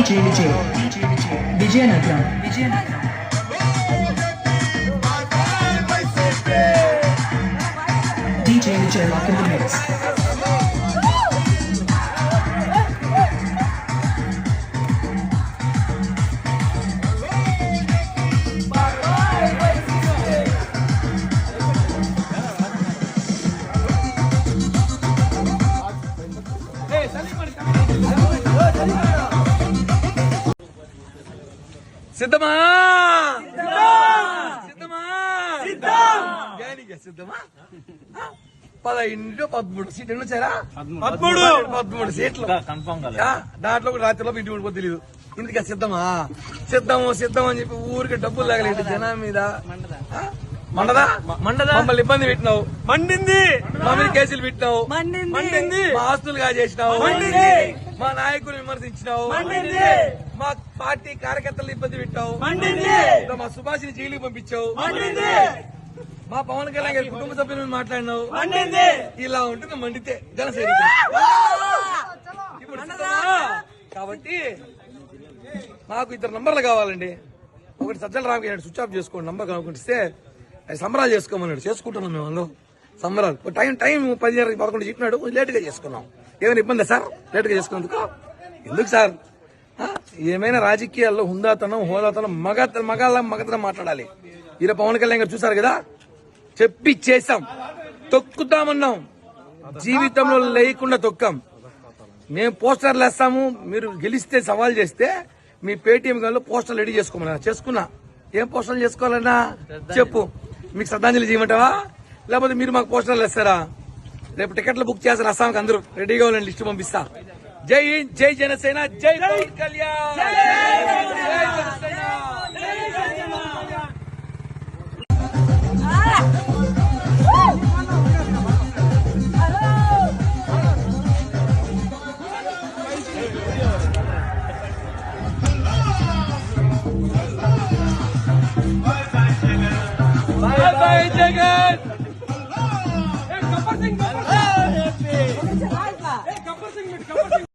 DJ Vijay. Vijayanagaram. Vijayanagaram. DJ Vijay Rock in the Mix. సిద్ధమా? సిద్ధమా? దేనికి సిద్ధమా? పదహైదు పదమూడు సీట్లు ఎన్ని వచ్చారా? పదమూడు. పదమూడు. సీట్లు. కన్ఫర్మ్ దాంట్లో కూడా రాత్రిలో ఇంటి ఉండిపో తెలియదు ఇందుకే సిద్ధమా? సిద్ధము సిద్ధం అని చెప్పి ఊరికి డబ్బులు లాగలేదు జనం మీద? మండదా? మండదా? మమ్మల్ని ఇబ్బంది పెట్టినావు. మండింది. మా మీద కేసులు పెట్టినావు. మండింది. మా ఆస్తులు కాజేసినావు. మా నాయకులు విమర్శించినావు. మా పార్టీ కార్యకర్తలు ఇబ్బంది పెట్టావు. మా సుభాషిని జైలుకి పంపించావు. మా పవన్ కళ్యాణ్ గారి కుటుంబ సభ్యుల మీద మాట్లాడినావు ఇలా ఉంటుంది మండితే జనసేన ఇప్పుడు? కాబట్టి నాకు ఇద్దరు నంబర్లు కావాలండి. ఒకటి సజ్జల రామ్ గారు స్విచ్ ఆఫ్ చేసుకోండి నంబర్ కనుక్కుంటే అది సంబరాలు చేసుకోమన్నాడు. చేసుకుంటున్నాం మేము అందులో సంబరాలు. టైం టైం పదిహేను పదకొండు చెప్పినాడు. కొంచెం లేటుగా చేసుకున్నాం. ఏమైనా ఇబ్బంది సార్? లేట్గా చేసుకునేందుకు ఎందుకు సార్? ఏమైనా రాజకీయాల్లో హుందాతనం హోదాతనం మగ మగాళ్ళ మగతనం మాట్లాడాలి. ఈరోజు పవన్ కళ్యాణ్ గారు చూసారు కదా? చెప్పి చేసాం తొక్కుతామన్నాం. జీవితంలో లేకుండా తొక్కాం. మేము పోస్టర్లు వేస్తాము. మీరు గెలిస్తే సవాల్ చేస్తే మీ పేటీఎం గల్లో పోస్టర్లు రెడీ చేసుకోమన్నా. చేసుకున్నా. ఏం పోస్టర్లు చేసుకోవాలన్నా? చెప్పు. మీకు శ్రద్ధాంజలి చేయమంటావా? లేకపోతే మీరు మాకు పోస్టర్లు వేస్తారా? రేపు టికెట్లు బుక్ చేస్తారు అస్సాంకి అందరూ రెడీగా ఉండండి లిస్ట్ పంపిస్తా. జై హింద్ జై జనసేన జై పవన్ కళ్యాణ్. జై జనసేన బాయ్ ಸಿಂಗ್ ಕಪ್ಪರ್ ಸಿಂಗ್ ಕಪ್ಪರ್ ಸಿಂಗ್